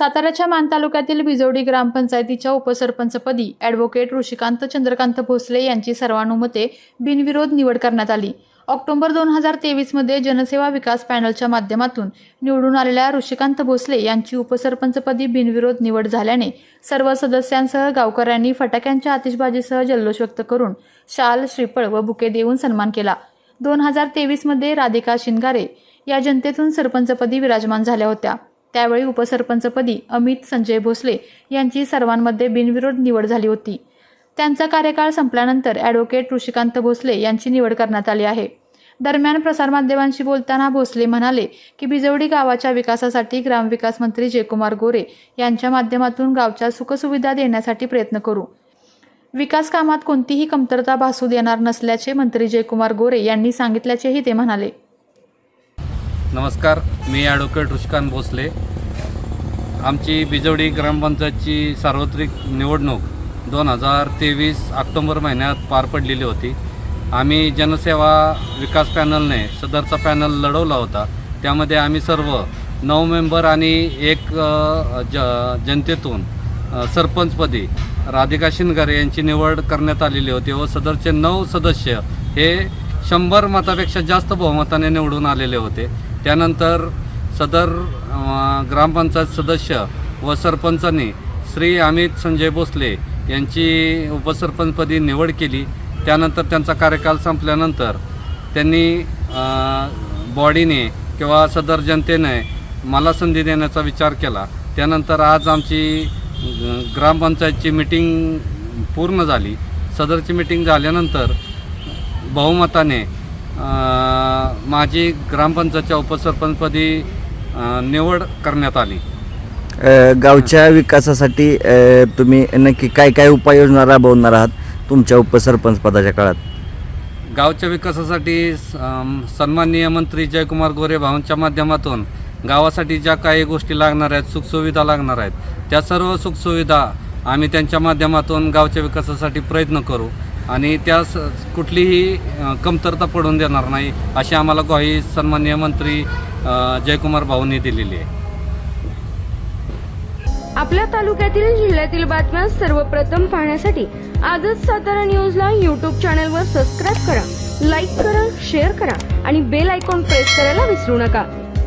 साताऱ्याच्या मान तालुक्यातील बिजोडी ग्रामपंचायतीच्या उपसरपंचपदी ॲडव्होकेट ऋषिकांत चंद्रकांत भोसले यांची सर्वानुमते बिनविरोध निवड करण्यात आली. ऑक्टोबर दोन हजार तेवीसमध्ये जनसेवा विकास पॅनलच्या माध्यमातून निवडून आलेल्या ऋषिकांत भोसले यांची उपसरपंचपदी बिनविरोध निवड झाल्याने सर्व सदस्यांसह गावकऱ्यांनी फटाक्यांच्या आतिषबाजीसह जल्लोष व्यक्त करून शाल श्रीफळ व बुके देऊन सन्मान केला. दोन हजार तेवीसमध्ये राधिका शिंगारे या जनतेतून सरपंचपदी विराजमान झाल्या होत्या. त्यावेळी उपसरपंचपदी अमित संजय भोसले यांची सर्वांमध्ये बिनविरोध निवड झाली होती. त्यांचा कार्यकाळ संपल्यानंतर ॲडव्होकेट ऋषिकांत भोसले यांची निवड करण्यात आली आहे. दरम्यान प्रसारमाध्यमांशी बोलताना भोसले म्हणाले की बिजवडी गावाच्या विकासासाठी ग्रामविकास मंत्री जयकुमार गोरे यांच्या माध्यमातून गावच्या सुखसुविधा देण्यासाठी प्रयत्न करू. विकास कामात कोणतीही कमतरता भासू देणार नसल्याचे मंत्री जयकुमार गोरे यांनी सांगितल्याचेही ते म्हणाले. नमस्कार मी ॲडव्होकेट ऋषिकांत भोसले. आमची बिजवडी ग्रामपंचायतची सार्वत्रिक निवडणूक दोन हजार तेवीस ऑक्टोंबर महिन्यात पार पडलेली होती. आम्ही जनसेवा विकास पॅनलने सदरचा पॅनल लढवला होता. त्यामध्ये आम्ही सर्व नऊ मेंबर आणि एक ज जनतेतून सरपंचपदी राधिका शिनगारे यांची निवड करण्यात आलेली होती व सदरचे नऊ सदस्य हे शंभर मतापेक्षा जास्त बहुमताने निवडून आलेले होते. त्यानंतर सदर ग्रामपंचायत सदस्य व सरपंचांनी श्री अमित संजय भोसले यांची उपसरपंचपदी निवड केली. त्यानंतर त्यांचा कार्यकाल संपल्यानंतर त्यांनी बॉडीने किंवा सदर जनतेने मला संधी देण्याचा विचार केला. त्यानंतर आज आमची ग्रामपंचायतची मिटिंग पूर्ण झाली. सदरची मिटिंग झाल्यानंतर बहुमताने माझी ग्रामपंचायतच्या उपसरपंचपदी निवड करण्यात आली. गावच्या विकासासाठी तुम्ही नक्की काय काय उपाययोजना राबवणार आहात तुमच्या उपसरपंच पदाच्या काळात? गावच्या विकासासाठी सन्माननीय मंत्री जयकुमार गोरे भाऊंच्या माध्यमातून गावासाठी ज्या काही गोष्टी लागणार आहेत सुखसुविधा लागणार आहेत त्या सर्व सुखसुविधा आम्ही त्यांच्या माध्यमातून गावच्या विकासासाठी प्रयत्न करू. आणि त्या कुठलीही कमतरता पडून देणार नाही अशी आम्हाला ग्वाही सन्माननीय मंत्री जयकुमार भाऊंनी दिलेली आहे. आपल्या तालुक्यातील जिल्ह्यातील बातम्या सर्वप्रथम पाहण्यासाठी आजच सातारा न्यूजला यूट्यूब चॅनलवर सबस्क्राईब करा लाईक करा शेअर करा आणि बेल आयकॉन प्रेस करायला विसरू नका.